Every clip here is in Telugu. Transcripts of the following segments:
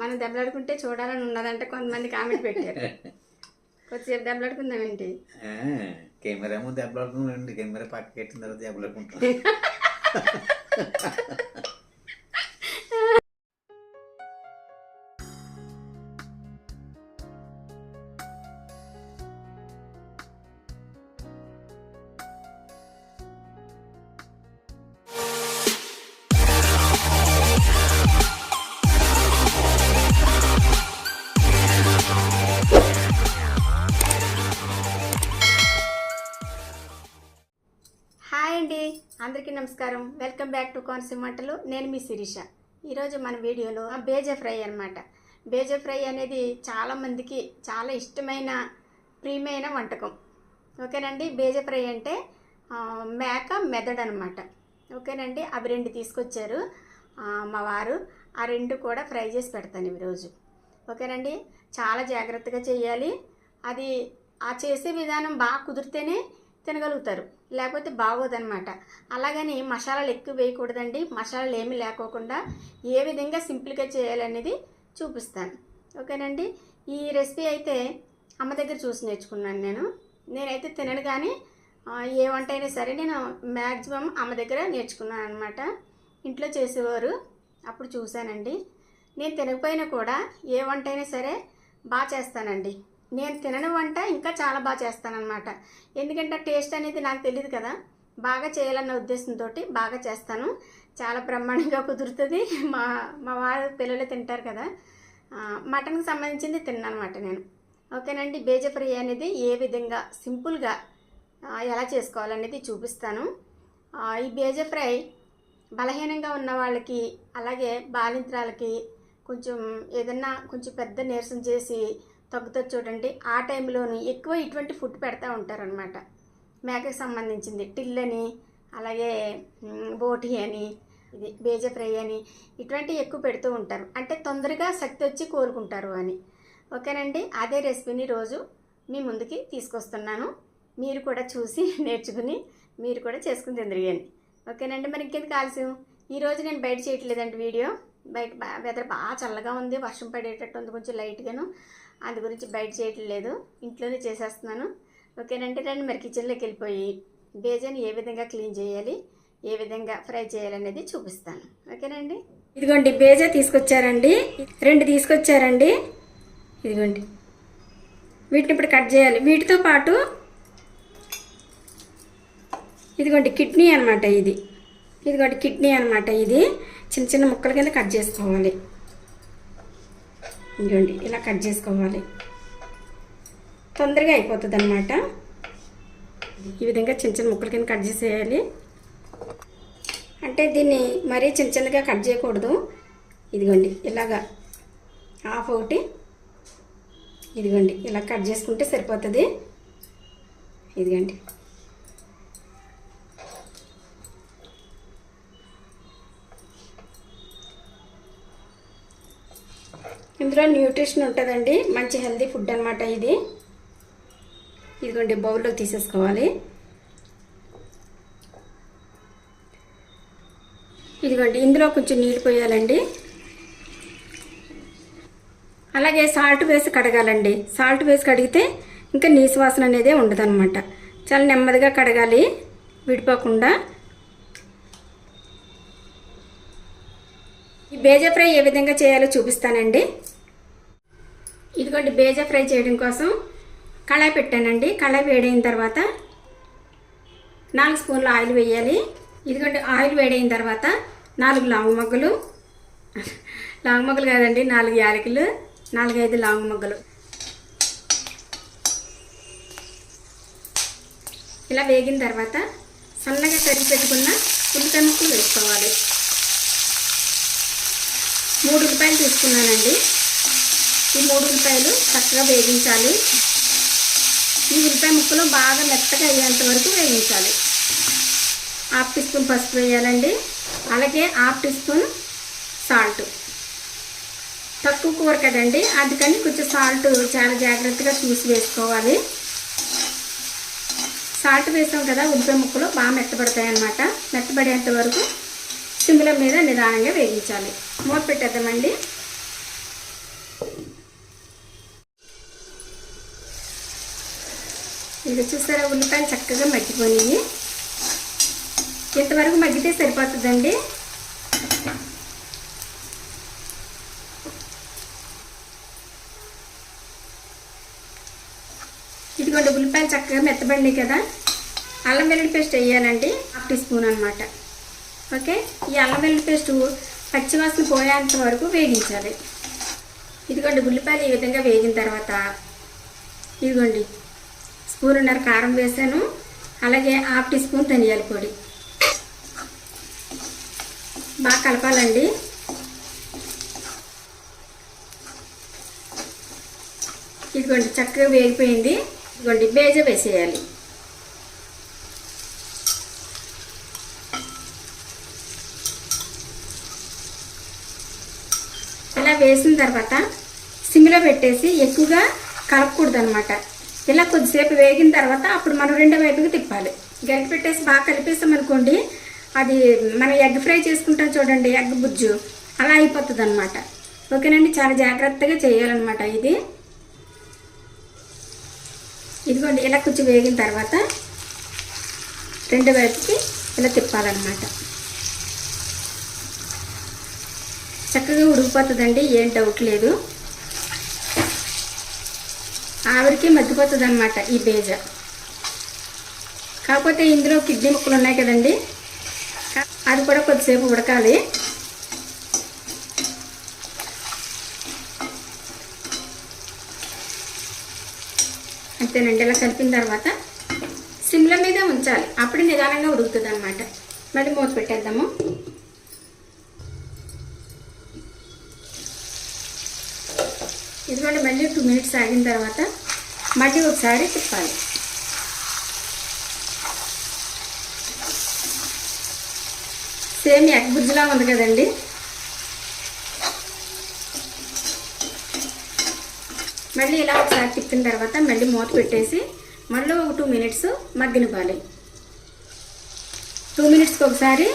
మనం దెబ్బలాడుకుంటే చూడాలని ఉన్నదంటే కొంతమంది కామెంట్ పెట్టారు. కొద్దిసేపు దెబ్బలాడుకుందాం ఏంటి? కెమెరా ముందు దెబ్బలాడుకుంటాం కెమెరా పక్కకి పెట్టిన తర్వాత దెబ్బలాడుకుంటాం నమస్కారం. వెల్కమ్ బ్యాక్ టు కోనసీమ వంటలు. నేను మీ శిరీష. ఈరోజు మన వీడియోలో బేజ ఫ్రై అన్నమాట. బేజ ఫ్రై అనేది చాలామందికి చాలా ఇష్టమైన ప్రియమైన వంటకం. ఓకేనండి? బేజ ఫ్రై అంటే మేక మెదడు అనమాట ఓకేనండి? అవి రెండు తీసుకొచ్చారు మా వారు. ఆ రెండు కూడా ఫ్రై చేసి పెడతాను ఈరోజు ఓకేనండి? చాలా జాగ్రత్తగా చేయాలి. అది ఆ చేసే విధానం బాగా కుదిరితేనే తినగలుగుతారు. లేకపోతే బాగోదన్నమాట. అలాగని మసాలాలు ఎక్కువ వేయకూడదండి. మసాలాలు ఏమీ లేకోకుండా ఏ విధంగా సింపుల్గా చేయాలనేది చూపిస్తాను. ఓకేనండి? ఈ రెసిపీ అయితే అమ్మ దగ్గర చూసి నేర్చుకున్నాను నేను. నేనైతే తినను కానీ ఏ వంట అయినా సరే నేను మ్యాక్సిమం అమ్మ దగ్గర నేర్చుకున్నాను అనమాట ఇంట్లో చేసేవారు అప్పుడు చూశానండి. నేను తినకపోయినా కూడా ఏ వంట అయినా సరే బాగా చేస్తానండి. నేను తినని వంట ఇంకా చాలా బాగా చేస్తానన్నమాట. ఎందుకంటే టేస్ట్ అనేది నాకు తెలియదు కదా. బాగా చేయాలన్న ఉద్దేశంతో బాగా చేస్తాను. చాలా బ్రహ్మాండంగా కుదురుతుంది. మా మా వారు పిల్లలు తింటారు కదా. మటన్కి సంబంధించింది తిన్నానమాట నేను. ఓకేనండి బేజ ఫ్రై అనేది ఏ విధంగా సింపుల్గా ఎలా చేసుకోవాలనేది చూపిస్తాను. ఈ బేజ ఫ్రై బలహీనంగా ఉన్న వాళ్ళకి అలాగే బాలింత్రాలకి కొంచెం ఏదన్నా కొంచెం పెద్ద నీరసం చేసి తగ్గుతుంది చూడండి. ఆ టైంలోని ఎక్కువ ఇటువంటి ఫుడ్ పెడతా ఉంటారనమాట మేకకి సంబంధించింది. టిల్ అని అలాగే బోటి అని ఇది బేజ ఫ్రై అని ఇటువంటివి ఎక్కువ పెడుతూ ఉంటారు. అంటే తొందరగా శక్తి వచ్చి కోరుకుంటారు అని. ఓకేనండి? అదే రెసిపీని రోజు మీ ముందుకి తీసుకొస్తున్నాను. మీరు కూడా చూసి నేర్చుకుని మీరు కూడా చేసుకుని తిందిరిగండి ఓకేనండి? మరి ఇంకెందుకు ఆలస్యం? ఈరోజు నేను బయట చేయట్లేదండి వీడియో. బయట వెదర్ బాగా చల్లగా ఉంది. వర్షం పడేటట్టు ఉంది. కొంచెం లైట్గాను. అందు గురించి బయట చేయట్లేదు. ఇంట్లోనే చేసేస్తున్నాను. ఓకేనంటే రండి మరి కిచెన్లోకి వెళ్ళిపోయి బేజాని ఏ విధంగా క్లీన్ చేయాలి ఏ విధంగా ఫ్రై చేయాలనేది చూపిస్తాను. ఓకేనండి ఇదిగోండి బేజా తీసుకొచ్చారండి. రెండు తీసుకొచ్చారండి. ఇదిగోండి. వీటిని ఇప్పుడు కట్ చేయాలి. వీటితో పాటు ఇదిగోండి కిడ్నీ అనమాట ఇది. ఇదిగోండి కిడ్నీ అనమాట ఇది. చిన్న చిన్న ముక్కల కింద కట్ చేసుకోవాలి. ఇదిగోండి ఇలా కట్ చేసుకోవాలి. తొందరగా అయిపోతుంది అనమాట ఈ విధంగా చిన్న చిన్న ముక్కల కింద కట్ చేసేయాలి. అంటే దీన్ని మరీ చిన్న చిన్నగా కట్ చేయకూడదు. ఇదిగోండి ఇలాగా హాఫ్ ఒకటి. ఇదిగోండి ఇలా కట్ చేసుకుంటే సరిపోతుంది. ఇదిగోండి. ఇందులో న్యూట్రిషన్ ఉంటుందండి. మంచి హెల్తీ ఫుడ్ అనమాట ఇది. ఇదిగోండి బౌల్లో తీసేసుకోవాలి. ఇదిగోండి ఇందులో కొంచెం నీళ్ళు పోయాలండి. అలాగే సాల్ట్ వేసి కడగాలండి. సాల్ట్ వేసి కడిగితే ఇంకా నీసు వాసన అనేది ఉండదన్నమాట. చాలా నెమ్మదిగా కడగాలి. విడిపోకుండా. ఈ బేజ ఫ్రై ఏ విధంగా చేయాలో చూపిస్తానండి. ఇదిగోండి బేజా ఫ్రై చేయడం కోసం కళాయి పెట్టానండి. కళాయి వేడైన తర్వాత నాలుగు స్పూన్ల ఆయిల్ వేయాలి. ఇదిగోండి ఆయిల్ వేడైన తర్వాత నాలుగు లాంగ్ మొగ్గలు. లాంగ్ మొగ్గలు కాదండి నాలుగు యాలకులు నాలుగైదు లాంగ్ మొగ్గలు. ఇలా వేగిన తర్వాత సన్నగా తరిగి పెట్టుకున్న ఉల్లిపాయ ముక్కలు వేసుకోవాలి. మూడు ఉల్లిపాయలు తీసుకున్నానండి. ఈ మూడు ఉల్లిపాయలు చక్కగా వేగించాలి. ఈ ఉల్లిపాయ ముక్కలు బాగా మెత్తగా అయ్యేంత వరకు వేగించాలి. హాఫ్ టీ స్పూన్ పసుపు వేయాలండి. అలాగే హాఫ్ టీ స్పూన్ సాల్ట్. తక్కువ కూర కదండి అందుకని కొంచెం సాల్ట్ చాలా జాగ్రత్తగా చూసి వేసుకోవాలి. సాల్ట్ వేసాం కదా ఉల్లిపాయ ముక్కలు బాగా మెత్తబడతాయి అన్నమాట మెత్తబడేంత వరకు సిమ్ల మీద నిదానంగా వేగించాలి. మూత పెట్టేద్దామండి. ఇది చూసారా ఉల్లిపాయలు చక్కగా మగ్గిపోయినాయి. ఇంతవరకు మగ్గితే సరిపోతుందండి. ఇదిగోండి ఉల్లిపాయలు చక్కగా మెత్తబడినాయి కదా. అల్లం వెల్లుల్లి పేస్ట్ వేయాలండి హాఫ్ టీ స్పూన్ అనమాట ఓకే? ఈ అల్లం వెల్లుల్లి పేస్ట్ పచ్చివాసన పోయేంత వరకు వేగించాలి. ఇదిగోండి ఉల్లిపాయలు ఈ విధంగా వేగిన తర్వాత ఇదిగోండి స్పూన్నర కారం వేసాను. అలాగే హాఫ్ టీ స్పూన్ ధనియాల పొడి. బాగా కలపాలండి. ఇదిగోండి చక్కగా వేగిపోయింది. ఇదిగోండి బేజ వేసేయాలి. ఇలా వేసిన తర్వాత సిమ్లో పెట్టేసి ఎక్కువగా కలపకూడదు అనమాట ఇలా కొద్దిసేపు వేగిన తర్వాత అప్పుడు మనం రెండో వైపుకి తిప్పాలి. గరిటె పెట్టేసి బాగా కలిపేస్తాం అనుకోండి అది మనం ఎగ్ ఫ్రై చేసుకుంటాం చూడండి ఎగ్ బుజ్జు. అలా అయిపోతుంది అనమాట ఓకేనండి చాలా జాగ్రత్తగా చేయాలన్నమాట ఇది. ఇదిగోండి ఇలా కొంచెం వేగిన తర్వాత రెండు వైపుకి ఇలా తిప్పాలన్నమాట. చక్కగా ఉడికిపోతుందండి ఏం డౌట్ లేదు. ఆవిరికి మగ్గిపోతుంది అనమాట ఈ బేజ. కాకపోతే ఇందులో కిడ్నీ ముక్కలు ఉన్నాయి కదండి. అది కూడా కొద్దిసేపు ఉడకాలి. అంతేనండి ఇలా కలిపిన తర్వాత సిమ్ల మీద ఉంచాలి. అప్పుడు నిదానంగా ఉడుకుతుంది అనమాట మళ్ళీ మూత పెట్టేద్దాము. ఇదిగోండి మళ్ళీ టూ మినిట్స్ ఆగిన తర్వాత మళ్ళీ ఒకసారి తిప్పాలి. సేమ్ ఎగ్ బుజ్జిలా ఉంది కదండి? మళ్ళీ ఇలా ఒకసారి తిప్పిన తర్వాత మళ్ళీ మూత పెట్టేసి మళ్ళీ ఒక టూ మినిట్స్ మగ్గనివ్వాలి. టూ మినిట్స్కి ఒకసారి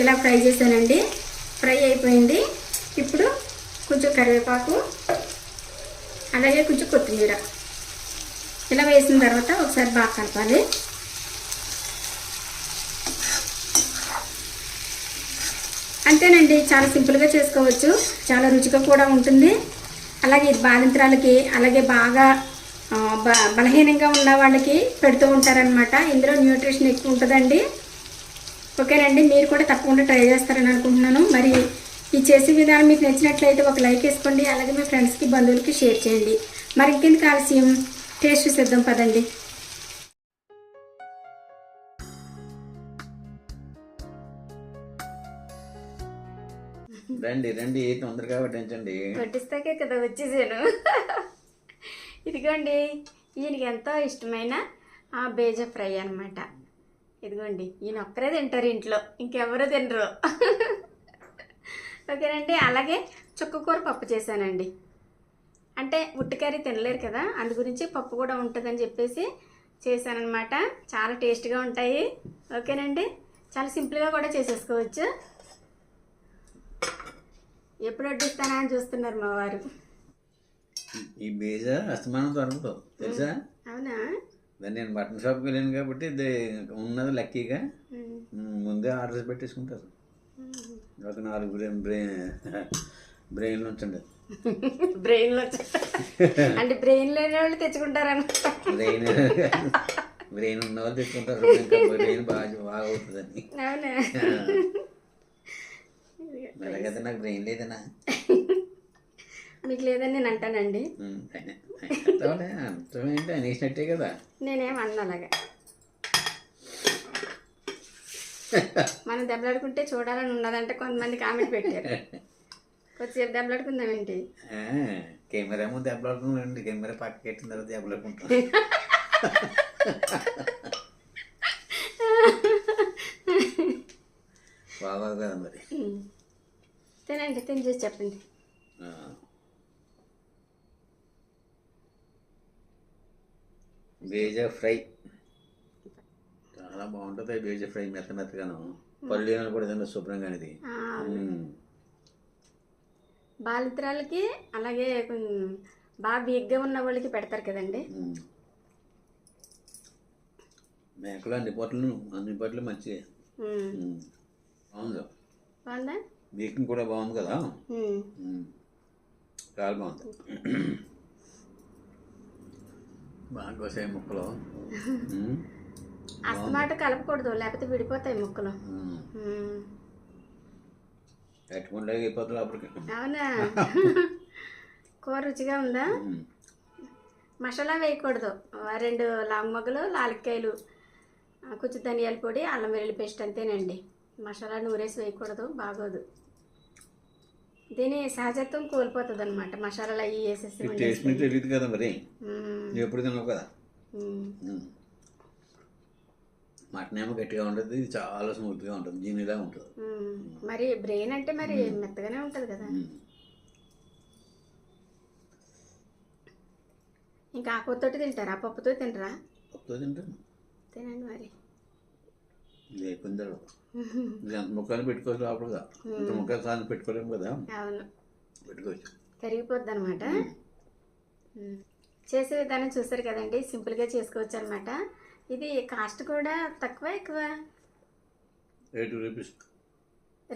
ఇలా ఫ్రై చేశానండి. ఫ్రై అయిపోయింది. ఇప్పుడు కొంచెం కరివేపాకు అలాగే కొంచెం కొత్తిమీర. ఇలా వేసిన తర్వాత ఒకసారి బాగా కలపాలి. అంతేనండి చాలా సింపుల్గా చేసుకోవచ్చు. చాలా రుచిగా కూడా ఉంటుంది. అలాగే ఇది బాలింత్రాలకి అలాగే బాగా బ- బలహీనంగా ఉన్న వాళ్ళకి పెడుతూ ఉంటారనమాట ఇందులో న్యూట్రిషన్ ఎక్కువ ఉంటుందండి. ఓకేనండి మీరు కూడా తప్పకుండా ట్రై చేస్తారని అనుకుంటున్నాను. మరి ఈ చేసే విధానం మీకు నచ్చినట్లయితే ఒక లైక్ వేసుకోండి అలాగే మీ ఫ్రెండ్స్కి బంధువులకి షేర్ చేయండి. మరి ఇంకెందుకు ఆలస్యం? టేస్ట్ సిద్ధం పదండి. రండి రండి తొందరగా పట్టించండి. వడ్డిస్తాకే కదా వచ్చేసాను. ఇదిగోండి ఈయనకి ఎంతో ఇష్టమైన ఆ బేజ ఫ్రై అనమాట ఇదిగోండి ఈయన ఒక్కరే తింటారు ఇంట్లో ఇంకెవరు తినరు. ఓకేనండి అలాగే చుక్కకూర పప్పు చేశానండి. అంటే ఉట్టి కర్రీ తినలేరు కదా అందు గురించి పప్పు కూడా ఉంటుందని చెప్పేసి చేశానమాట చాలా టేస్ట్గా ఉంటాయి. ఓకేనండి చాలా సింపుల్గా కూడా చేసేసుకోవచ్చు. ఎప్పుడు వడ్డిస్తానా అని చూస్తున్నారు మా వారు. ఈ బేజ అస్తమానం దొరకదు తెలుసా? అవునా? నేను బట్టన్ షాప్కి వెళ్ళాను కాబట్టి ఇది ఉన్నది లక్కీగా. ముందే ఆర్డర్స్ పెట్టేసుకుంటారు. ఒక నాలుగు బ్రెయిన్ బ్రెయిన్ బ్రెయిన్లు ఉంచండి బ్రెయిన్లో అంటే బ్రెయిన్ లేని వాళ్ళు తెచ్చుకుంటారనమాట బ్రెయిన్ బ్రెయిన్ ఉన్న వాళ్ళు తెచ్చుకుంటారు. ఇంకా బ్రెయిన్ బాగా బాగా అవుతుందని అవునా అలాగైతే నాకు బ్రెయిన్ లేదనా మీకు లేదని నేను అంటానండి. ఏంటి అనేసినట్టే కదా. నేనేం అన్నా అలాగా. మనం దెబ్బలాడుకుంటే చూడాలని ఉన్నదంటే కొంతమంది కామెంట్ పెట్టారు. కొద్దిసేపు దెబ్బలాడుకుందామేంటి? ఆ, కెమెరా ముందు దెబ్బలాడుకుంటాం కెమెరా పక్కకి పెట్టిన తర్వాత దెబ్బలాడుకుంటాం. బాగోదు కదా మరి. తినండి తిని చూసి చెప్పండి. బేజా ఫ్రై. చాలా బాగుంటుంది బేజా ఫ్రై మెత్త మెత్తగాను పళ్ళు కూడా శుభ్రంగా ఉమ్. బాలింతరాలకి అలాగే కొంచెం బాగా వీక్గా ఉన్న వాళ్ళకి పెడతారు కదండి. మేకలు అన్ని పొట్లు అన్ని పొట్లు. ఉమ్. బాగుంది బాగుందా బేకింగ్ కూడా బాగుంది కదా. చాలా బాగుంది బాగా కోసాయి ముక్కలు. అస్తమాట కలపకూడదు లేకపోతే విడిపోతాయి ముక్కలు. అయిపోతుంది అప్పటికి అవునా? కూర రుచిగా ఉందా. మసాలా వేయకూడదు. రెండు లాంగ్ మొగ్గలు లాలిక్కాయలు ఆ, కొంచెం ధనియాల పొడి అల్లం వెల్లుల్లి పేస్ట్ అంతేనండి. మసాలా నూరేసి వేయకూడదు బాగోదు. దీని సహజత్వం కోల్పోతుంది అనమాట మసాలాలు అవి వేసేసి తెలియదు కదా మరి. ఎప్పుడు తిన్నావు కదా. మటన్ ఏమో గట్టిగా ఉంటుంది ఇది చాలా స్మూత్గా ఉంటుంది జీనిలా ఉంటుంది. మరి బ్రెయిన్ అంటే మరి మెత్తగానే ఉంటుంది కదా. ఇంకా ఆ పొత్తోటి తింటారా? పప్పుతో తింటారా? పప్పుతో తింటాను. తినండి మరి. లేకుండా ఎంత ముక్కలు పెట్టుకోవచ్చు లోపలగా ఇంత ముక్కలు సార్లు పెట్టుకోలేము కదా. అవును. పెట్టుకోవచ్చు. కరిగిపోద్ది అనమాట చేసే విధానం చూస్తారు కదండి? సింపుల్గా చేసుకోవచ్చు అనమాట ఇది కాస్ట్ కూడా తక్కువ ఎక్కువ? Eighty rupees.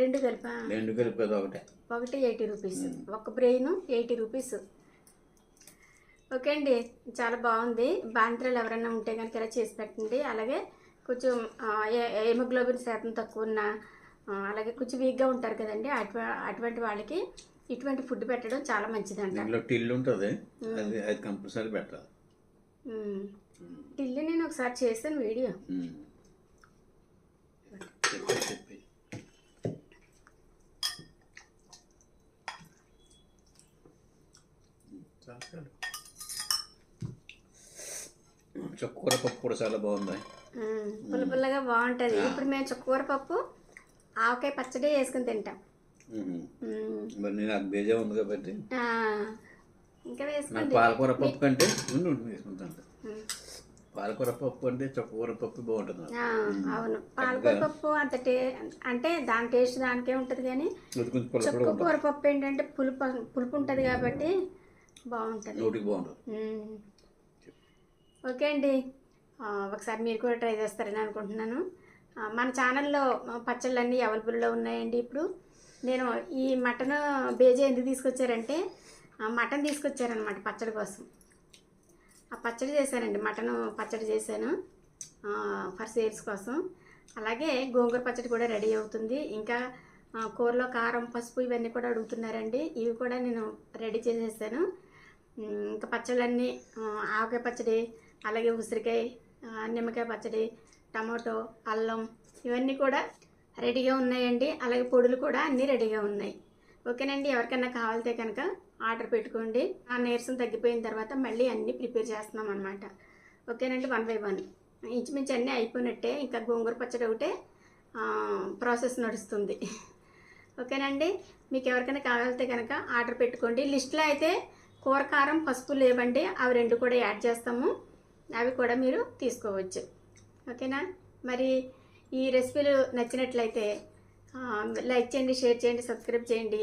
రెండు కలిపా? రెండు కలిపేది ఒకటే. ఒకటి ఎయిటీ రూపీస్. ఒక బ్రెయిన్ ఎయిటీ రూపీస్. ఓకే అండి చాలా బాగుంది. బాంత్రాలు ఎవరైనా ఉంటే కనుక ఇలా చేసి పెట్టండి. అలాగే కొంచెం హెమోగ్లోబిన్ శాతం తక్కువ ఉన్న అలాగే కొంచెం వీక్గా ఉంటారు కదండి అటు అటువంటి వాళ్ళకి ఇటువంటి ఫుడ్ పెట్టడం చాలా మంచిదంట. దీంట్లో టిల్లు ఉంటుంది. అది కంపల్సరీ పెట్టాలి. టిల్లు నేను ఒకసారి చేశాను వీడియో. చుక్కకూర పప్పు కూడా చాలా బాగుంది. ఉమ్, పుల్ల పుల్లగా బాగుంటుంది. ఇప్పుడు మేము చుక్కకూర పప్పు ఆవకాయ పచ్చడి వేసుకుని తింటాం. ఉమ్. ఉమ్, మరి నేను నాకు బేజా ఉంది కాబట్టి ఇంకా వేసుకోండి పాలకూర పప్పు కంటే ఉండి వేసుకుంటాను పాలకూర పప్పు అంటే చుక్కకూర పప్పు బాగుంటుంది. అవును. పాలకూర పప్పు అంత టే అంటే దాని టేస్ట్ దానికే ఉంటుంది కానీ చుక్కకూర పప్పు ఏంటంటే పులుపు పులుపు ఉంటుంది కాబట్టి బాగుంటుంది. నోటికి బాగుంటుంది. ఓకే అండి. ఒకసారి మీరు కూడా ట్రై చేస్తారని అనుకుంటున్నాను. మన ఛానల్లో పచ్చళ్ళు అన్నీ అవైలబుల్లో ఉన్నాయండి ఇప్పుడు. నేను ఈ మటన్ బేజీ ఎందుకు తీసుకొచ్చారంటే మటన్ తీసుకొచ్చారనమాట పచ్చడి కోసం. ఆ పచ్చడి చేశానండి మటన్ పచ్చడి చేశాను. ఫర్ సేల్స్ కోసం. అలాగే గోంగూర పచ్చడి కూడా రెడీ అవుతుంది. ఇంకా కూరలో కారం పసుపు ఇవన్నీ కూడా అడుగుతున్నారండి. ఇవి కూడా నేను రెడీ చేసేసాను. ఇంకా పచ్చళ్ళన్నీ ఆవకాయ పచ్చడి అలాగే ఉసిరికాయ నిమ్మకాయ పచ్చడి టమాటో అల్లం ఇవన్నీ కూడా రెడీగా ఉన్నాయండి. అలాగే పొడులు కూడా అన్నీ రెడీగా ఉన్నాయి. ఓకేనండి ఎవరికైనా కావాలితే కనుక ఆర్డర్ పెట్టుకోండి. ఆ నీరసం తగ్గిపోయిన తర్వాత మళ్ళీ అన్నీ ప్రిపేర్ చేస్తున్నాం అనమాట ఓకేనండి వన్ బై వన్. ఇంచుమించు అన్నీ అయిపోయినట్టే ఇంకా గోంగూర పచ్చడి ఒకటే ప్రాసెస్ నడుస్తుంది. ఓకేనండి మీకు ఎవరికైనా కావాలితే కనుక ఆర్డర్ పెట్టుకోండి. లిస్ట్లో అయితే కూర కారం పసుపు లేవండి. అవి రెండు కూడా యాడ్ చేస్తాము. అవి కూడా మీరు తీసుకోవచ్చు. ఓకేనా? మరి ఈ రెసిపీలు నచ్చినట్లయితే లైక్ చేయండి షేర్ చేయండి సబ్స్క్రైబ్ చేయండి.